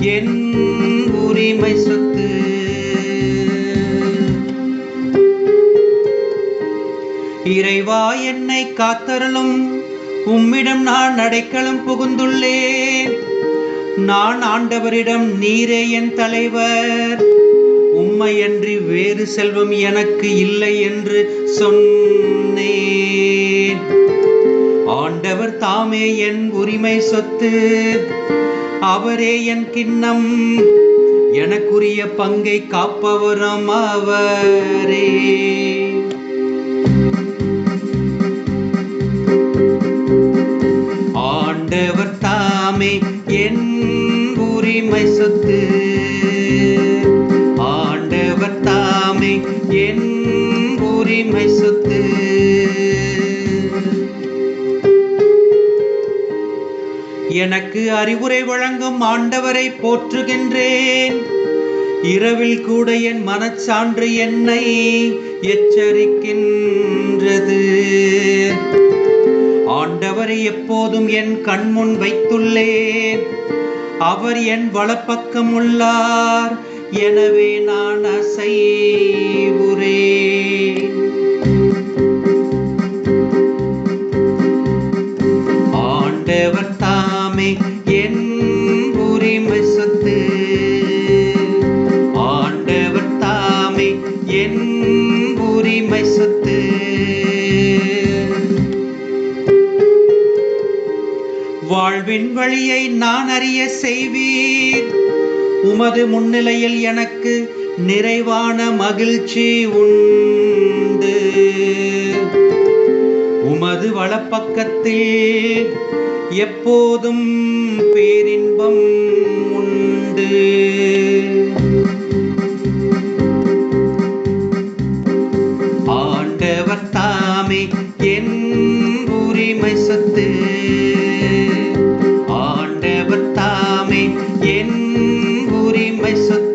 என் உரிமை சொத்து. இறைவா என்னை காத்தருளும். உம்மிடம் நான் அடைக்கலம் புகுந்துள்ளேன். நான் ஆண்டவரிடம் நீரே என் தலைவர். உம்மையன்றி வேறு செல்வம் எனக்கு இல்லை என்று சொன்னேன். ஆண்டவர் தாமே என் உரிமை சொத்து. அவரே என் கிண்ணம். எனக்குரிய பங்கை காப்பவரும் அவரே. ஆண்டவர் தாமே என் உரிமை சொத்து. ஆண்டவர் தாமே என் உரிமை எனக்கு அறிவுரை வழங்கும் ஆண்டவரை போற்றுகின்றேன். இரவில் கூட என் மனச்சான்று என்னை எச்சரிக்கின்றது. ஆண்டவரை எப்போதும் என் கண்முன் வைத்துள்ளேன். அவர் என் வலப்பக்கம் உள்ளார். எனவே நான் அசைவுரே ஆண்டவர் தான் வாழ்வின் வழியை நான் அறிய செய்வீர் உமது முன்னிலையில் எனக்கு நிறைவான மகிழ்ச்சி உண்டு. உமது வளப்பக்கத்தில் எப்போதும் பேரின்பம் உண்டு. ஆண்டவர் தாமே என் உரிமை சத்து beso